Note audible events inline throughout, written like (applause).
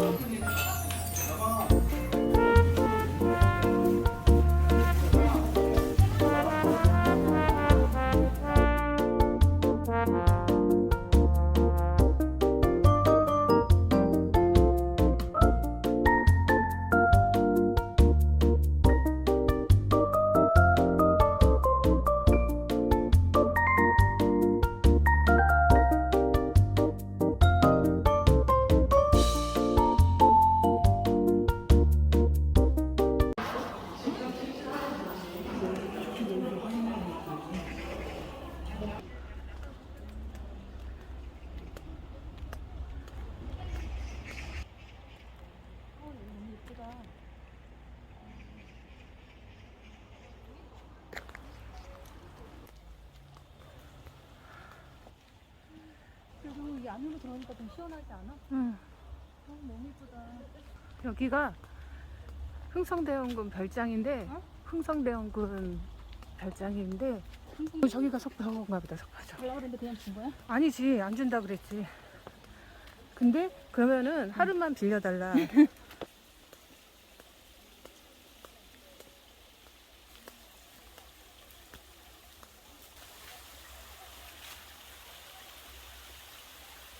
Okay. 이 안으로 들어오니까 좀 시원하지 않아? 응. 어, 너무 이쁘다. 여기가 흥성대원군 별장인데 어? 흥성대원군 별장인데 어, 저기가 석병원가 보다 석파죠. 달라고 그랬는데 그냥 준 거야? 아니지 안 준다 그랬지. 근데 그러면은 하루만 빌려달라. (laughs)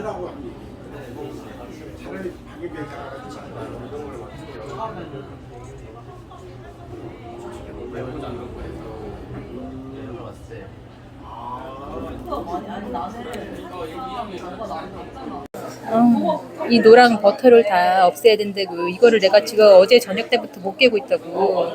하더라고 차라리 방에 배가 이 노랑 버터를 다 없애야 된다고. 이거를 내가 지금 어제 저녁 때부터 못 깨고 있다고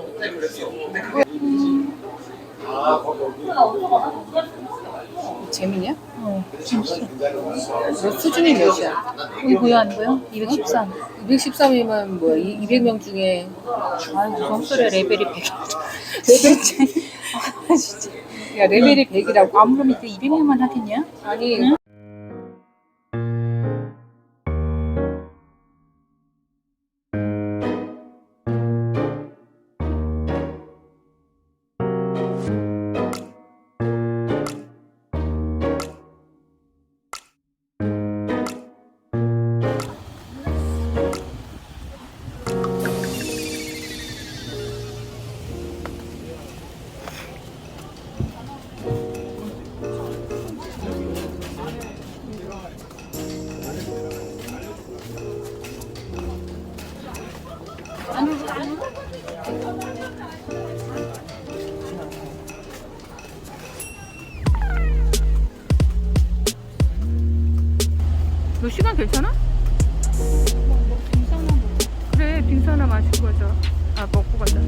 재밌냐? 어, 너 수준이 몇이야? 이거 보유하는 거요? 213 213이면 뭐야? 200명 중에 아이고 성소리 레벨이 100 (laughs) 레벨 아 진짜 야 레벨이 100이라고 아무렴 이때 200명만 하겠냐? 아니 너 시간 괜찮아? 그래 빙산나 마시고 가자 아 먹고 가자